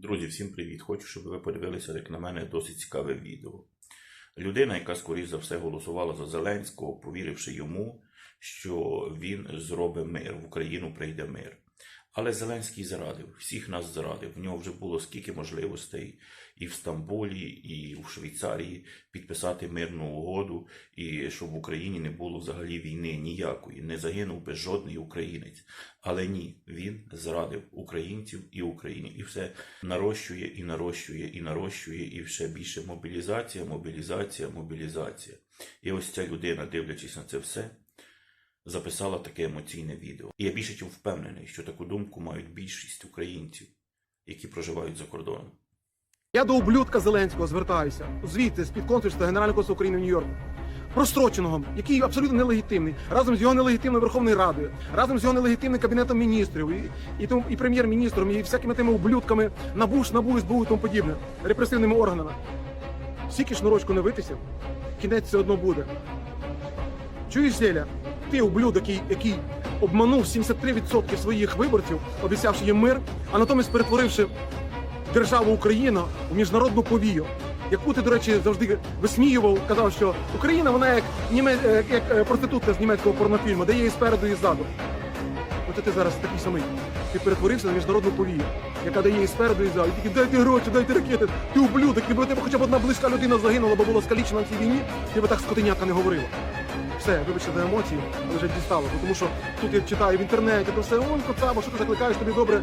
Друзі, всім привіт! Хочу, щоб ви подивилися, як на мене, досить цікаве відео. Людина, яка, скоріш за все, голосувала за Зеленського, повіривши йому, що він зробить мир, в Україну прийде мир. Але Зеленський зрадив, всіх нас зрадив. В нього вже було скільки можливостей і в Стамбулі, і в Швейцарії підписати мирну угоду, і щоб в Україні не було взагалі війни ніякої, не загинув би жодний українець. Але ні, він зрадив українців і Україні, і все нарощує, і нарощує, і нарощує, і ще більше мобілізація, мобілізація, мобілізація. І ось ця людина, дивлячись на це все, записала таке емоційне відео. І я більше чим впевнений, що таку думку мають більшість українців, які проживають за кордоном. Я до ублюдка Зеленського звертаюся звідти з під консульства Генерального консульства України в Нью-Йорку. Простроченого, який абсолютно нелегітимний, разом з його нелегітимною Верховною Радою, разом з його нелегітимним кабінетом міністрів і, і, тому, і прем'єр-міністром, і всякими тими ублюдками НАБУ, ШНАБУ, СБУ і тому подібне, репресивними органами. Скільки шнурочку не витисів, кінець все одно буде. Чуєш, Зеля, ти ублюдок, який, обманув 73% своїх виборців, обіцявши їм мир, а натомість перетворивши державу Україна у міжнародну повію, яку ти, до речі, завжди висміював, казав, що Україна вона як німе е, як е, проститутка з німецького порнофільму, де є спереду, і ззаду. От ти зараз такий самий. Ти перетворився на міжнародну повію, яка дає і спереду, і ззаду. І тільки дайте гроші, дайте ракети. Ти ублюдок, якби тебе хоча б одна близька людина загинула, бо була скалічена на цій війні, ти би так скотиняка не говорила. Все, вибачте за емоції, але вже дістало. Тому що тут я читаю в інтернеті, то все, ой, коцаба, що ти закликаєш тобі добре